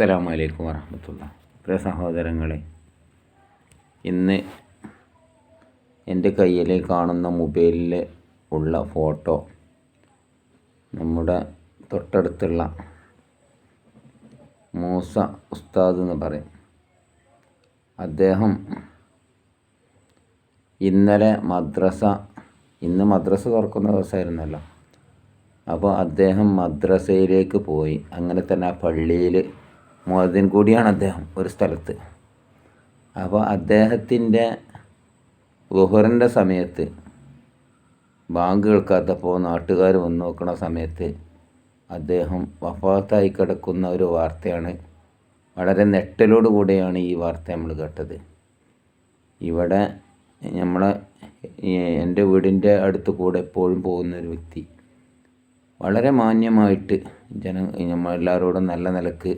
അസ്സലാമു അലൈക്കും വറഹമത്തുള്ള. പ്രിയ സഹോദരങ്ങളെ ഇന്ന് എന്റെ കയ്യിൽ കാണുന്ന മൊബൈലിൽ ഉള്ള ഫോട്ടോ നമ്മുടെ തൊട്ടടുത്തുള്ള മൂസ ഉസ്താദ് എന്ന് പറയും. അദ്ദേഹം ഇന്നലെ മദ്രസ ഇന്ന് മദ്രസ തുറക്കുന്ന ദിവസമായിരുന്നല്ലോ. അപ്പോൾ അദ്ദേഹം മദ്രസയിലേക്ക് പോയി. അങ്ങനെ തന്നെ ആ പള്ളിയിൽ മുഅദ്ദിൻ കൂടിയാണ് അദ്ദേഹം ഒരു സ്ഥലത്ത്. അപ്പോൾ അദ്ദേഹത്തിന്റെ ലുഹറിന്റെ സമയത്ത് ബാങ്ക് കേൾക്കാത്തപ്പോൾ നാട്ടുകാർ വന്നു നോക്കുന്ന സമയത്ത് അദ്ദേഹം വഫാത്തായി കിടക്കുന്ന ഒരു വാർത്തയാണ് വളരെ നെട്ടലോട് കൂടെയാണ് ഈ വാർത്ത നമ്മൾ കേട്ടത്. ഇവിടെ നമ്മളെ എന്റെ വീടിന്റെ അടുത്ത് കൂടെ എപ്പോഴും പോകുന്ന ഒരു വ്യക്തി വളരെ മാന്യമായിട്ട് ജന നമ്മളെല്ലാവരോടും നല്ല നിലയ്ക്ക്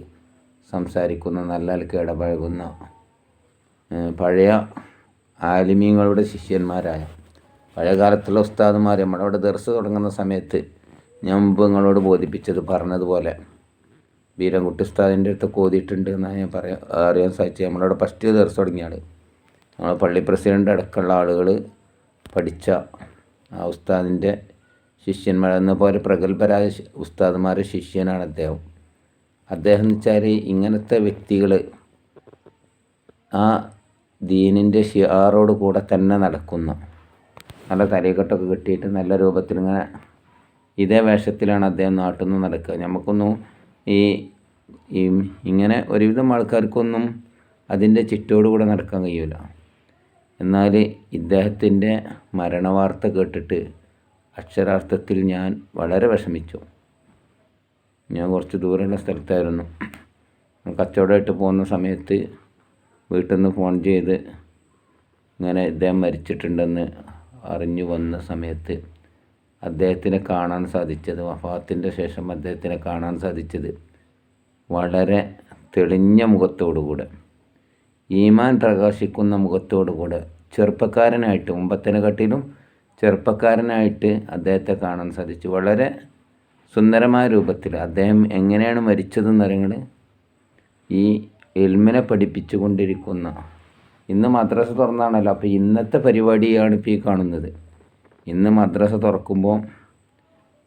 സംസാരിക്കുന്ന നല്ല നിലയ്ക്ക് ഇടപഴകുന്ന പഴയ ആലിമീങ്ങളുടെ ശിഷ്യന്മാരായ പഴയ കാലത്തുള്ള ഉസ്താദുമാർ നമ്മുടെ അവിടെ ദർസ് തുടങ്ങുന്ന സമയത്ത് ഞാൻ മുമ്പ് നിങ്ങളോട് ബോധിപ്പിച്ചത് പറഞ്ഞതുപോലെ വീരൻകുട്ടി ഉസ്താദിന്റെ അടുത്ത് കോതിയിട്ടുണ്ട് എന്നാണ് ഞാൻ പറയാൻ അറിയാൻ സാധിച്ചത്. നമ്മളവിടെ ഫസ്റ്റ് ദർസ് തുടങ്ങിയാണ്. നമ്മളെ പള്ളി പ്രസിഡന്റ് അടക്കമുള്ള ആളുകൾ പഠിച്ച ആ ഉസ്താദിന്റെ ശിഷ്യന്മാർ എന്ന പോലെ പ്രഗത്ഭരായ ഉസ്താദുമാരുടെ ശിഷ്യനാണ് അദ്ദേഹം. അദ്ദേഹം വെച്ചാൽ ഇങ്ങനത്തെ വ്യക്തികൾ ആ ദീനിന്റെ ഷിയാറോട് കൂടെ തന്നെ നടക്കുന്നു. നല്ല തലയെക്കെട്ടൊക്കെ കിട്ടിയിട്ട് നല്ല രൂപത്തിൽ ഇങ്ങനെ ഇതേ വേഷത്തിലാണ് അദ്ദേഹം നാട്ടിൽ നിന്ന് നടക്കുക. നമുക്കൊന്നും ഈ ഈ ഇങ്ങനെ ഒരുവിധം ആൾക്കാർക്കൊന്നും അതിന്റെ ചിറ്റോട് കൂടെ നടക്കാൻ കഴിയില്ല എന്നാൽ ഇദ്ദേഹത്തിന്റെ മരണവാർത്ത കേട്ടിട്ട് അക്ഷരാർത്ഥത്തിൽ ഞാൻ വളരെ വിഷമിച്ചു. ഞാൻ കുറച്ച് ദൂരെയുള്ള സ്ഥലത്തായിരുന്നു. കച്ചവടമായിട്ട് പോകുന്ന സമയത്ത് വീട്ടിൽ നിന്ന് ഫോൺ ചെയ്ത് ഇങ്ങനെ ഇദ്ദേഹം മരിച്ചിട്ടുണ്ടെന്ന് അറിഞ്ഞു വന്ന സമയത്ത് അദ്ദേഹത്തിനെ കാണാൻ സാധിച്ചത് വഫാത്തിന്റെ ശേഷം അദ്ദേഹത്തിനെ കാണാൻ സാധിച്ചത് വളരെ തെളിഞ്ഞ മുഖത്തോടുകൂടെ ഈമാൻ പ്രകാശിക്കുന്ന മുഖത്തോടുകൂടെ ചെറുപ്പക്കാരനായിട്ട് മുമ്പത്തിനെക്കാട്ടിലും ചെറുപ്പക്കാരനായിട്ട് അദ്ദേഹത്തെ കാണാൻ സാധിച്ചു. വളരെ സുന്ദരമായ രൂപത്തിൽ അദ്ദേഹം എങ്ങനെയാണ് മരിച്ചതെന്ന് അറിയങ്ങൾ ഈ എൽമിനെ പഠിപ്പിച്ചു കൊണ്ടിരിക്കുന്ന ഇന്ന് മദ്രസ തുറന്നാണല്ലോ അപ്പോൾ ഇന്നത്തെ പരിപാടിയാണ് ഇപ്പോൾ ഈ കാണുന്നത്. ഇന്ന് മദ്രസ തുറക്കുമ്പോൾ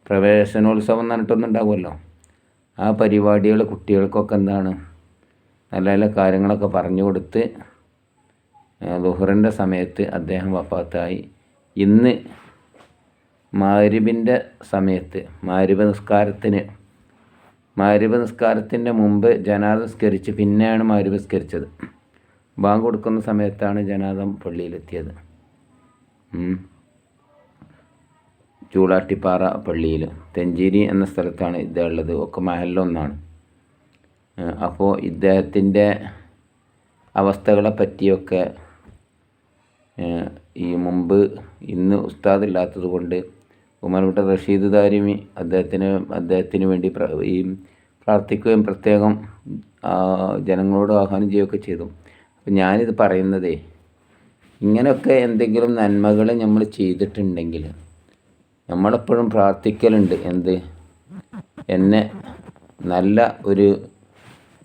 പ്രവേശനോത്സവം എന്ന് ആ പരിപാടികൾ കുട്ടികൾക്കൊക്കെ എന്താണ്? നല്ല നല്ല കാര്യങ്ങളൊക്കെ പറഞ്ഞു കൊടുത്ത് ലുഹറിന്റെ സമയത്ത് അദ്ദേഹം വഫാത്തായി. ഇന്ന് മാരിബിന്റെ സമയത്ത് മാരിബ് നിസ്കാരത്തിന്. മാരിബ് നിസ്കാരത്തിന്റെ മുമ്പ് ജനാദ നിസ്കരിച്ച് പിന്നെയാണ് മാരിബ് നിസ്കരിച്ചത്. ബാങ്ക് കൊടുക്കുന്ന സമയത്താണ് ജനാദം പള്ളിയിലെത്തിയത്. ചൂളാട്ടിപ്പാറ പള്ളിയിൽ. തെഞ്ചേരി എന്ന സ്ഥലത്താണ് ഇദ്ദേഹം ഒക്കെ മഹലിലൊന്നാണ് അപ്പോൾ ഇദ്ദേഹത്തിന്റെ അവസ്ഥകളെ പറ്റിയൊക്കെ ഈ മുമ്പ് ഇന്ന് ഉസ്താദില്ലാത്തത് കൊണ്ട് ഉമർകുട്ട റഷീദ് ദാരിമി അദ്ദേഹത്തിന് അദ്ദേഹത്തിന് വേണ്ടി ഈ പ്രാർത്ഥിക്കുകയും പ്രത്യേകം ജനങ്ങളോട് ആഹ്വാനം ചെയ്യുകയൊക്കെ ചെയ്തു. അപ്പം ഞാനിത് പറയുന്നതേ ഇങ്ങനെയൊക്കെ എന്തെങ്കിലും നന്മകൾ നമ്മൾ ചെയ്തിട്ടുണ്ടെങ്കിൽ നമ്മളെപ്പോഴും പ്രാർത്ഥിക്കലുണ്ട്. എന്ത്? എന്നെ നല്ല ഒരു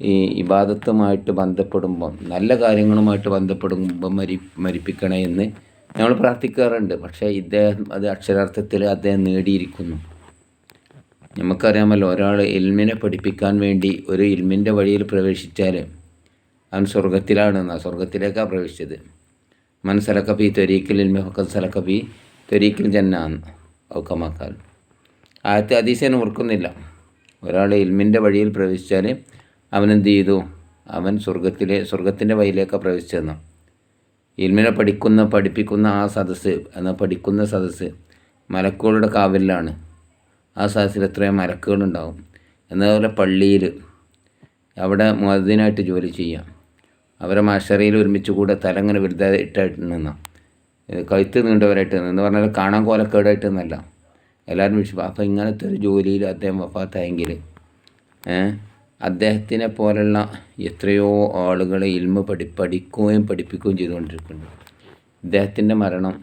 ഈ ഇബാദത്തുമായിട്ട് ബന്ധപ്പെടുമ്പം നല്ല കാര്യങ്ങളുമായിട്ട് ബന്ധപ്പെടുമ്പം മരി മരിപ്പിക്കണേ എന്ന് നമ്മൾ പ്രാർത്ഥിക്കാറുണ്ട്. പക്ഷേ ഇദ്ദേഹം അത് അക്ഷരാർത്ഥത്തിൽ അദ്ദേഹം നേടിയിരിക്കുന്നു. നമുക്കറിയാമല്ലോ ഒരാൾ ഇൽമിനെ പഠിപ്പിക്കാൻ വേണ്ടി ഒരു ഇൽമിന്റെ വഴിയിൽ പ്രവേശിച്ചാൽ അവൻ സ്വർഗത്തിലാണെന്ന സ്വർഗത്തിലേക്കാണ് പ്രവേശിച്ചത്. മനസ്സലക്ക പി ത്വരീക്കിൽ ഇൽമി ഹൊക്കൽ സലക്ക പി ജന്നാന്ന് ഔക്കമാക്കാൽ ആദ്യത്തെ അതിശയം ഓർക്കുന്നില്ല. ഒരാൾ ഇൽമിന്റെ വഴിയിൽ പ്രവേശിച്ചാൽ അവനെന്ത് ചെയ്തു? അവൻ സ്വർഗത്തിലെ സ്വർഗത്തിന്റെ വഴിയിലേക്കാണ് പ്രവേശിച്ചതെന്ന്. ഇൽമിനെ പഠിക്കുന്ന പഠിപ്പിക്കുന്ന ആ സദസ്സ് എന്ന പഠിക്കുന്ന സദസ്സ് മലക്കുകളുടെ കാവലിലാണ്. ആ സദസ്സിൽ എത്രയോ മലക്കുകളുണ്ടാവും. എന്നതുപോലെ പള്ളിയിൽ അവിടെ മതത്തിനായിട്ട് ജോലി ചെയ്യാം. അവരെ മഷറയിൽ ഒരുമിച്ച് കൂടെ തലങ്ങനെ വലുതായിട്ടായിട്ട് നിന്നാം. കഴുത്ത് നീണ്ടവരായിട്ട് എന്ന് പറഞ്ഞാൽ കാണാൻ കോലക്കേടായിട്ട് നിന്നല്ല. എല്ലാവരും വിളിച്ചു അപ്പോൾ ഇങ്ങനത്തെ ഒരു ജോലിയിൽ അദ്ദേഹം വഫാത്തായെങ്കിൽ ഏഹ് അദ്ദേഹത്തിനെ പോലുള്ള എത്രയോ ആളുകളെ ഇൽമ പഠി പഠിക്കുകയും പഠിപ്പിക്കുകയും ചെയ്തുകൊണ്ടിരിക്കുന്നു. ഇദ്ദേഹത്തിന്റെ മരണം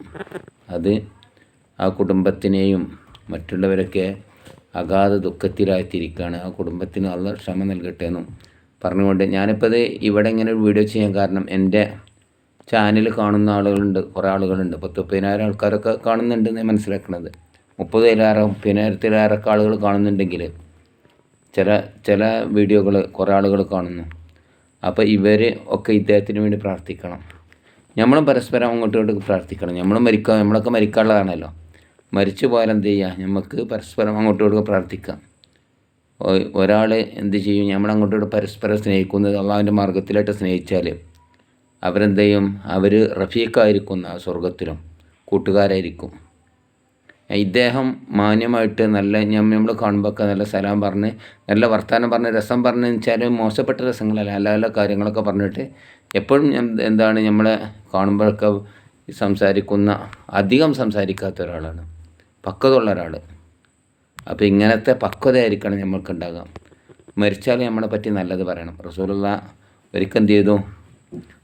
അത് ആ കുടുംബത്തിനെയും മറ്റുള്ളവരൊക്കെ അഗാധ ദുഃഖത്തിലായിത്തിരിക്കുകയാണ്. ആ കുടുംബത്തിന് അള്ള ക്ഷമ നൽകട്ടെ എന്നും പറഞ്ഞുകൊണ്ട് ഞാനിപ്പോൾ അത് ഇവിടെ ഇങ്ങനെ ഒരു വീഡിയോ ചെയ്യാൻ കാരണം എന്റെ ചാനൽ കാണുന്ന ആളുകളുണ്ട് കുറേ ആളുകളുണ്ട്. പത്ത് മുപ്പതിനായിരം ആൾക്കാരൊക്കെ കാണുന്നുണ്ടെന്ന് മനസ്സിലാക്കുന്നത്. മുപ്പതിലേറെ മുപ്പതിനായിരത്തിലേറെ ആളുകൾ കാണുന്നുണ്ടെങ്കിൽ ചില ചില വീഡിയോകൾ കുറേ ആളുകൾ കാണുന്നു. അപ്പോൾ ഇവർ ഒക്കെ ഇദ്ദേഹത്തിന് വേണ്ടി പ്രാർത്ഥിക്കണം. നമ്മളും പരസ്പരം അങ്ങോട്ടും ഇങ്ങോട്ടും പ്രാർത്ഥിക്കണം. നമ്മളും മരിക്കുക നമ്മളൊക്കെ മരിക്കാനുള്ളതാണല്ലോ. മരിച്ചു പോയാൽ എന്ത് ചെയ്യുക നമുക്ക് പരസ്പരം അങ്ങോട്ടും ഇങ്ങോട്ടും പ്രാർത്ഥിക്കാം. ഒരാൾ എന്ത് ചെയ്യും? നമ്മൾ അങ്ങോട്ടും പരസ്പരം സ്നേഹിക്കുന്നത് അള്ളാഹുവിന്റെ മാർഗത്തിലായിട്ട് സ്നേഹിച്ചാൽ അവരെന്ത് ചെയ്യും? അവർ റഫീഖായിരിക്കുന്ന സ്വർഗത്തിലും കൂട്ടുകാരായിരിക്കും. ഇദ്ദേഹം മാന്യമായിട്ട് നല്ല നമ്മൾ കാണുമ്പോഴൊക്കെ നല്ല സലാം പറഞ്ഞ് നല്ല വർത്തമാനം പറഞ്ഞ് രസം പറഞ്ഞു വെച്ചാൽ മോശപ്പെട്ട രസങ്ങളല്ല നല്ല നല്ല കാര്യങ്ങളൊക്കെ പറഞ്ഞിട്ട് എപ്പോഴും എന്താണ് നമ്മളെ കാണുമ്പോഴൊക്കെ സംസാരിക്കുന്ന അധികം സംസാരിക്കാത്ത ഒരാളാണ്. പക്വതുള്ള ഒരാൾ അപ്പോൾ ഇങ്ങനത്തെ പക്വതയായിരിക്കണം നമ്മൾക്ക് ഉണ്ടാകുക മരിച്ചാൽ നമ്മളെ പറ്റി നല്ലത് പറയണം. റസൂലുള്ള ഒരിക്കൽ എന്ത് ചെയ്തു?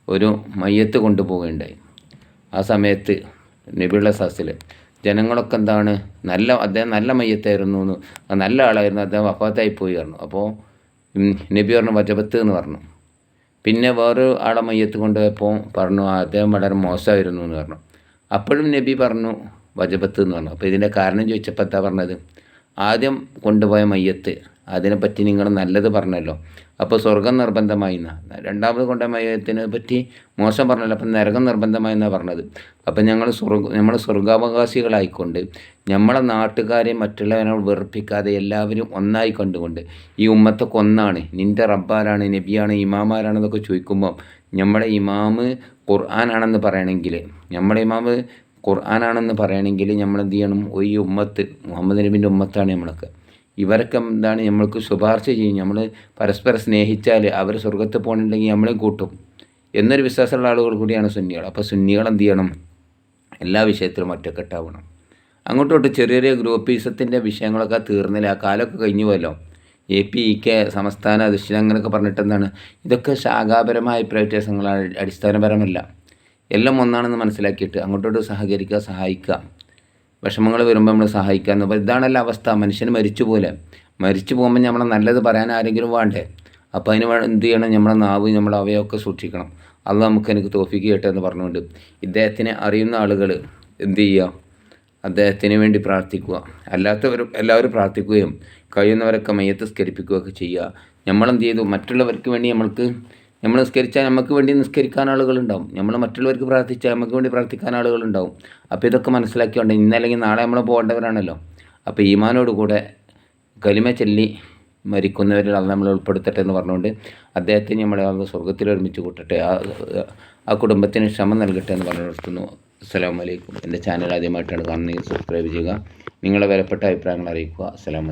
ഒരു മയ്യത്ത് കൊണ്ടുപോവുകയുണ്ടായി. ആ സമയത്ത് നബിയുള്ള സസിൽ ജനങ്ങളൊക്കെ എന്താണ് നല്ല അദ്ദേഹം നല്ല മയ്യത്തായിരുന്നു എന്ന് നല്ല ആളായിരുന്നു അദ്ദേഹം വഫാത്തായി പോയി പറഞ്ഞു. അപ്പോൾ നബി പറഞ്ഞു വജപത്ത് എന്ന് പറഞ്ഞു. പിന്നെ വേറൊരു ആളെ മയ്യത്ത് കൊണ്ടുപോയപ്പോൾ പറഞ്ഞു അദ്ദേഹം വളരെ മോശമായിരുന്നു എന്ന് പറഞ്ഞു. അപ്പോഴും നബി പറഞ്ഞു വജപത്ത് എന്ന് പറഞ്ഞു. അപ്പോൾ ഇതിന്റെ കാരണം ചോദിച്ചപ്പോൾ എന്താ പറഞ്ഞത്? ആദ്യം കൊണ്ടുപോയ മയ്യത്ത് അതിനെപ്പറ്റി നിങ്ങൾ നല്ലത് പറഞ്ഞല്ലോ. അപ്പോൾ സ്വർഗം നിർബന്ധമായി എന്നാണ് രണ്ടാമത് കൊണ്ട മയത്തിനെ പറ്റി മോശം പറഞ്ഞല്ലോ. അപ്പം നരകം നിർബന്ധമായി എന്നാണ് പറഞ്ഞത്. അപ്പം ഞങ്ങൾ സ്വർഗ നമ്മൾ സ്വർഗാവകാശികളായിക്കൊണ്ട് നമ്മളെ നാട്ടുകാരെ മറ്റുള്ളവരോട് വെറുപ്പിക്കാതെ എല്ലാവരും ഒന്നായി കണ്ടുകൊണ്ട് ഈ ഉമ്മത്തൊക്കെ ഒന്നാണ്. നിന്റെ റബ്ബാരാണ് നബിയാണ് ഇമാമാരാണെന്നൊക്കെ ചോദിക്കുമ്പോൾ നമ്മുടെ ഇമാമ് ഖുർആാനാണെന്ന് പറയണമെങ്കിൽ നമ്മുടെ ഇമാമ് ഖുർആാനാണെന്ന് പറയണമെങ്കിൽ നമ്മൾ എന്ത് ചെയ്യണം? ഈ ഉമ്മത്ത് മുഹമ്മദ് നബിന്റെ ഉമ്മത്താണ് നമ്മളൊക്കെ ഇവരൊക്കെ എന്താണ് നമ്മൾക്ക് ശുപാർശ ചെയ്യും. നമ്മൾ പരസ്പരം സ്നേഹിച്ചാൽ അവർ സ്വർഗത്ത് പോകണമെങ്കിൽ നമ്മളെയും കൂട്ടും എന്നൊരു വിശ്വാസമുള്ള ആളുകൾ കൂടിയാണ് സുന്നികൾ. അപ്പോൾ സുന്നികൾ എന്ത് ചെയ്യണം? എല്ലാ വിഷയത്തിലും ഒറ്റക്കെട്ടാവണം. അങ്ങോട്ടോട്ട് ചെറിയ ചെറിയ ഗ്രൂപ്പീസത്തിന്റെ വിഷയങ്ങളൊക്കെ തീർന്നില്ല? ആ കാലമൊക്കെ കഴിഞ്ഞു പോലോ എ പി ഇ കെ സംസ്ഥാന അധിഷ്ഠിതം അങ്ങനെയൊക്കെ പറഞ്ഞിട്ട് എന്താണ്? ഇതൊക്കെ ശാഖാപരമായ പ്രൈവറ്റൈസങ്ങളാണ് അടിസ്ഥാനപരമല്ല. എല്ലാം ഒന്നാണെന്ന് മനസ്സിലാക്കിയിട്ട് അങ്ങോട്ടോട്ട് സഹകരിക്കുക സഹായിക്കുക. വിഷമങ്ങൾ വരുമ്പോൾ നമ്മളെ സഹായിക്കാമെന്ന് അപ്പോൾ ഇതാണല്ലോ അവസ്ഥ. മനുഷ്യന് മരിച്ചു പോലെ. മരിച്ചു പോകുമ്പോൾ നമ്മളെ നല്ലത് പറയാൻ ആരെങ്കിലും വേണ്ടേ? അപ്പോൾ അതിന് എന്ത് ചെയ്യണം? നമ്മളെ നാവ് നമ്മളെ അവയൊക്കെ സൂക്ഷിക്കണം. അത് നമുക്ക് എനിക്ക് തോഫിക്ക് കേട്ടെ എന്ന് പറഞ്ഞുകൊണ്ട് ഇദ്ദേഹത്തിനെ അറിയുന്ന ആളുകൾ എന്ത് ചെയ്യുക അദ്ദേഹത്തിന് വേണ്ടി പ്രാർത്ഥിക്കുക. അല്ലാത്തവരും എല്ലാവരും പ്രാർത്ഥിക്കുകയും കഴിയുന്നവരൊക്കെ മയ്യത്ത് സ്കരിപ്പിക്കുകയൊക്കെ ചെയ്യുക. നമ്മളെന്ത് ചെയ്തു? മറ്റുള്ളവർക്ക് വേണ്ടി നമ്മൾക്ക് നമ്മൾ നിസ്കരിച്ചാൽ നമുക്ക് വേണ്ടി നിസ്കരിക്കാൻ ആളുകളുണ്ടാവും. നമ്മൾ മറ്റുള്ളവർക്ക് പ്രാർത്ഥിച്ചാൽ നമുക്ക് വേണ്ടി പ്രാർത്ഥിക്കാൻ ആളുകളുണ്ടാവും. അപ്പോൾ ഇതൊക്കെ മനസ്സിലാക്കിയോണ്ട് ഇന്നല്ലെങ്കിൽ നാളെ നമ്മൾ പോകേണ്ടവരാണല്ലോ. അപ്പോൾ ഈമാനോട് കൂടെ കലിമ ചൊല്ലി മരിക്കുന്നവരിൽ അത് നമ്മൾ ഉൾപ്പെടുത്തട്ടെ എന്ന് പറഞ്ഞുകൊണ്ട് അദ്ദേഹത്തിന് നമ്മളെ സ്വർഗത്തിൽ ഒരുമിച്ച് കൂട്ടട്ടെ. ആ ആ കുടുംബത്തിന് ക്ഷമ നൽകട്ടെ എന്ന് പറഞ്ഞു നിർത്തുന്നു. അസ്സാം വലൈക്കും എന്റെ ചാനൽ ആദ്യമായിട്ടാണ് കാണുന്നത് സബ്സ്ക്രൈബ് ചെയ്യുക. നിങ്ങളുടെ വിലപ്പെട്ട അഭിപ്രായങ്ങൾ അറിയിക്കുക. അസ്സാം